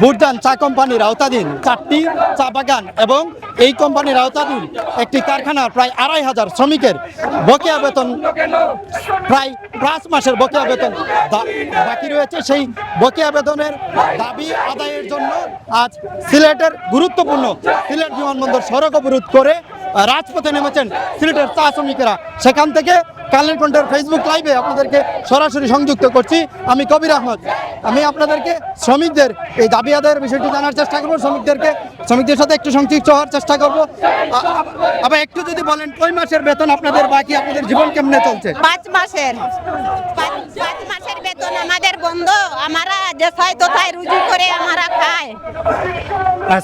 বুরজান চা কোম্পানির আওতাধীন চারটি চা বাগান এবং এই কোম্পানির আওতাধীন একটি কারখানার প্রায় আড়াই হাজার শ্রমিকের বকেয়া বেতন, প্রায় পাঁচ মাসের বকেয়া বেতন বাকি রয়েছে। সেই বকেয়া বেতনের দাবি আদায়ের জন্য আজ সিলেটের গুরুত্বপূর্ণ সিলেট বিমানবন্দর সড়ক অবরোধ করে রাজপথে নেমেছেন সিলেটের চা শ্রমিকেরা। সেখান থেকে কালের কণ্ঠের ফেসবুক লাইভে আপনাদেরকে সরাসরি সংযুক্ত করছি। আমি কবির আহমদ। আমি আপনাদেরকে শ্রমিকদের, এই দাবি আদায়ের বিষয়টি জানার চেষ্টা করব। শ্রমিকদেরকে, শ্রমিকদের সাথে একটু সংযুক্ত হওয়ার চেষ্টা করব। আবার একটু যদি বলেন কই মাসের বেতন আপনাদের, বাকি আপনাদের জীবন কেমনে চলছে? পাঁচ মাসের। বেতন আমাদের বন্ধ। আমরা তোথায় রুজু করে আমরা খাই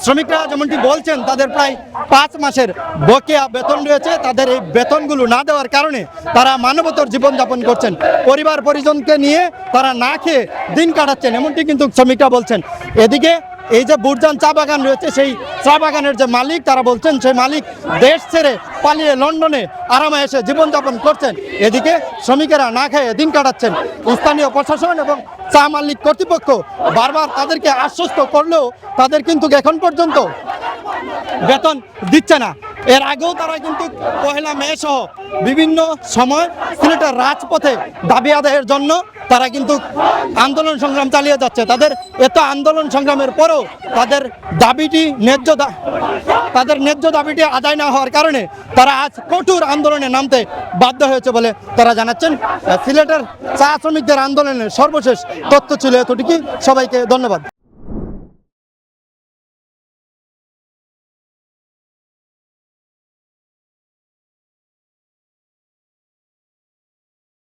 শ্রমিকরা যেমনটি বলছেন, তাদের প্রায় পাঁচ মাসের বকেয়া বেতন রয়েছে। তাদের এই বেতনগুলো না দেওয়ার কারণে তারা মানবতর জীবনযাপন করছেন। পরিবার পরিজনকে নিয়ে তারা না খেয়ে দিন কাটাচ্ছেন, এমনটি কিন্তু শ্রমিকরা বলছেন। এদিকে এই যে বুরজান চা বাগান রয়েছে, সেই চা বাগানের যে মালিক, তারা বলছেন, সেই মালিক দেশ ছেড়ে পালিয়ে লন্ডনে আরামে এসে জীবনযাপন করছেন। এদিকে শ্রমিকেরা না খেয়ে দিন কাটাচ্ছেন। স্থানীয় প্রশাসন এবং চা মালিক কর্তৃপক্ষ বারবার তাদেরকে আশ্বস্ত করলেও তাদের কিন্তু এখন পর্যন্ত বেতন দিচ্ছে না। এর আগেও তারা কিন্তু পহেলা মে সহ বিভিন্ন সময় সিলেটের রাজপথে দাবি আদায়ের জন্য তারা কিন্তু আন্দোলন সংগ্রাম চালিয়ে যাচ্ছে। তাদের এত আন্দোলন সংগ্রামের পরেও তাদের দাবিটি ন্যায্য তাদের ন্যায্য দাবিটি আদায় না হওয়ার কারণে তারা আজ কঠোর আন্দোলনে নামতে বাধ্য হয়েছে বলে তারা জানাচ্ছেন। সিলেটের চা শ্রমিকদের আন্দোলনের সর্বশেষ তথ্য ছিল এতটুকু সবাইকে ধন্যবাদ।